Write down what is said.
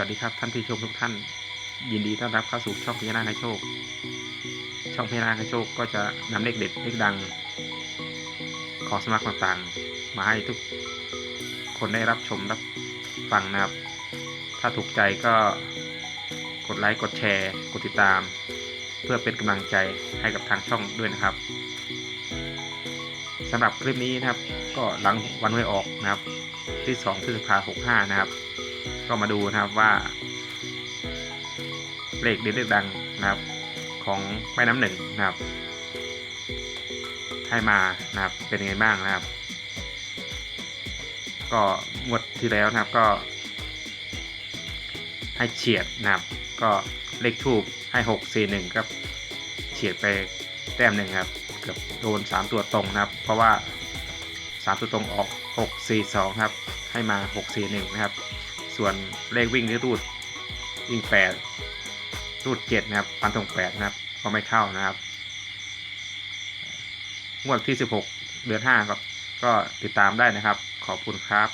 วัสดีครับท่านผู้ชมทุกท่าน ยินดีต้อนรับเข้าสู่ช่องพญานาคโชค ช่องพญานาคโชคก็จะนำเลขเด็ดเลขดัง ของสำนักต่างๆ มาให้ทุกคนได้รับชมรับฟังนะครับ ถ้าถูกใจก็กดไลค์กดแชร์ กดติดตาม เพื่อเป็นกำลังใจให้กับทางช่องด้วยนะครับสำหรับคลิปนี้นะครับ ก็หลังวันหวยออกนะครับ ที่2พฤษภาคม65นะครับ ก็มาดูนะครับว่า เลขเด็ดเลขดังนะครับ ของแม่น้ำหนึ่งนะครับ ให้มานะครับเป็นยังไงบ้างนะครับ ก็งวดที่แล้วนะครับก็ ให้เฉียดนะครับ ก็เลขทูบให้หกสี่หนึ่งครับ เฉียดไปแต้มหนึ่งครับเกือบโดนสามตัวตรงนะครับ เพราะว่าสามตัวตรงออกหกสี่สองครับ ให้มาหกสี่หนึ่งนะครับ ส่วนเลขวิ่งที่รูดวิ่งแปดรูดเจ็ดนะครับพันธงแปดนะครับก็ไม่เข้านะครับงวดที่สิบหกเดือนห้าก็ก็ติดตามได้นะครับ ขอบคุณครับ